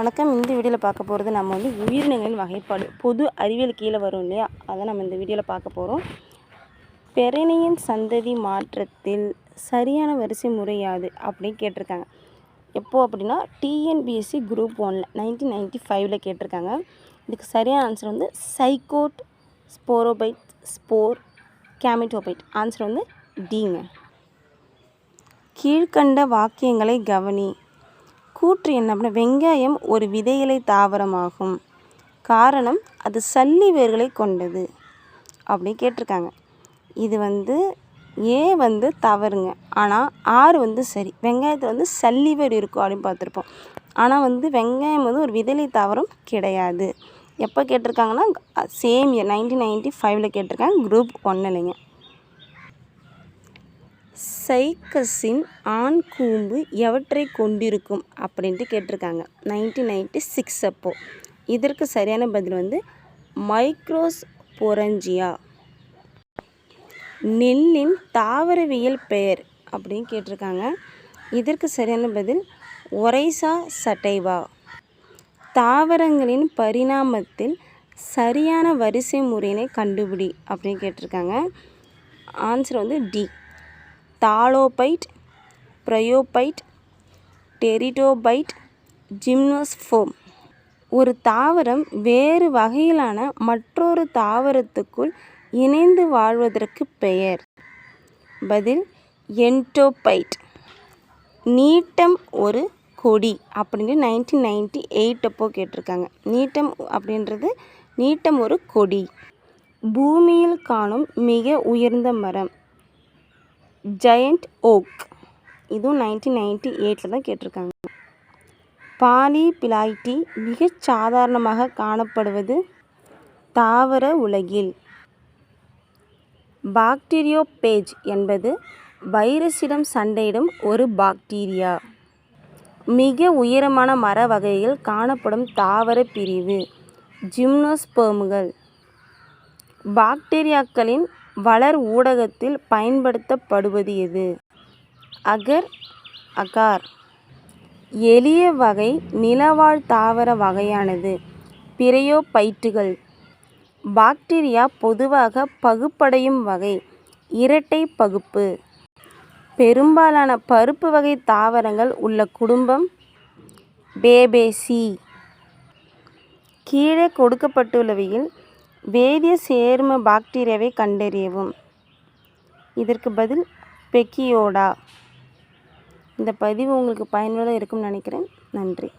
வணக்கம். இந்த வீடியோவில் பார்க்க போகிறது நம்ம வந்து உயிரினங்களின் வகைப்பாடு. பொது அறிவியல் கீழே வரும் இல்லையா? அதை நம்ம இந்த வீடியோவில் பார்க்க போகிறோம் பெரணியின் சந்ததி மாற்றத்தில் சரியான வரிசை முறை யாது அப்படின்னு கேட்டிருக்காங்க. எப்போது அப்படின்னா டிஎன்பிஎஸ்சி குரூப் ஒனில் நைன்டீன் நைன்ட்டி ஃபைவ்ல கேட்டிருக்காங்க. இதுக்கு சரியான ஆன்சர் வந்து zygote sporophyte spore gametophyte answer வந்து டிங்க கீழ்கண்ட வாக்கியங்களை கவனி. கூற்று என்ன அப்படின்னா வெங்காயம் ஒரு விதையிலை தாவரமாகும். காரணம் அது சல்லி வேர்களை கொண்டது. அப்படி கேட்டிருக்காங்க. இது வந்து ஏ வந்து தவறுங்க. ஆனால் ஆறு வந்து சரி. வெங்காயத்தில் வந்து சல்லி வேர் இருக்கும் அப்படின்னு பார்த்துருப்போம். ஆனால் வந்து வெங்காயம் வந்து ஒரு விதையிலை தாவரம் கிடையாது. எப்போ கேட்டிருக்காங்கன்னா சேம் இயர் நைன்டீன் நைன்ட்டி ஃபைவ்ல கேட்டிருக்காங்க குரூப் ஒன்றுலைங்க சைக்கஸின் ஆண் கூம்பு எவற்றை கொண்டிருக்கும் அப்படின்ட்டு கேட்டிருக்காங்க. நைன்டீன் நைன்ட்டி சிக்ஸ் அப்போது இதற்கு சரியான பதில் வந்து மைக்ரோஸ் பொரஞ்சியா. நெல்லின் தாவரவியல் பெயர் அப்படின்னு கேட்டிருக்காங்க. இதற்கு சரியான பதில் ஒரைசா சட்டைவா. தாவரங்களின் பரிணாமத்தில் சரியான வரிசை முறையினை கண்டுபிடி அப்படின்னு கேட்டிருக்காங்க. ஆன்சர் வந்து டி. தாலோபைட் ப்ரையோபைட் டெரிடோபைட் ஜிம்னோஸ்ஃபோம் ஒரு தாவரம் வேறு வகையிலான மற்றொரு தாவரத்துக்குள் இணைந்து வாழ்வதற்கு பெயர். பதில் என்டோபைட். நீட்டம் ஒரு கொடி அப்படின்னு நைன்டீன் நைன்டி எயிட் அப்போ கேட்டிருக்காங்க. நீட்டம் அப்படின்றது நீட்டம் ஒரு கொடி. பூமியில் காணும் மிக உயர்ந்த மரம். ஜெயண்ட் ஓக் இதுவும் நைன்டீன் நைன்டி எயிட்டில் தான் கேட்டிருக்காங்க. பாலி பிலாய்டி மிகச் சாதாரணமாக காணப்படுவது தாவர உலகில். பாக்டீரியோ பேஜ் என்பது வைரஸிடம் சண்டையிடும் ஒரு பாக்டீரியா மிக உயரமான மர வகையில் காணப்படும் தாவர பிரிவு ஜிம்னோஸ்பர்முகள் பாக்டீரியாக்களின் வளர் ஊடகத்தில் பயன்படுத்தப்படுவது எது? Agar agar. எளிய வகை நிலவாழ் தாவர வகையானது. பிரையோபைட்டுகள் பாக்டீரியா பொதுவாக பகுப்படையும் வகை. இரட்டை பகுப்பு. பெரும்பாலான பருப்பு வகை தாவரங்கள் உள்ள குடும்பம். பேபேசி. கீழே கொடுக்கப்பட்டுள்ளவையில் வேதிய சேர்ம பாக்டீரியாவை கண்டறியவும். இதற்கு பதில் பெக்கியோடா. இந்த பதிவு உங்களுக்கு பயனுள்ளதாக இருக்கும்னு நினைக்கிறேன். நன்றி.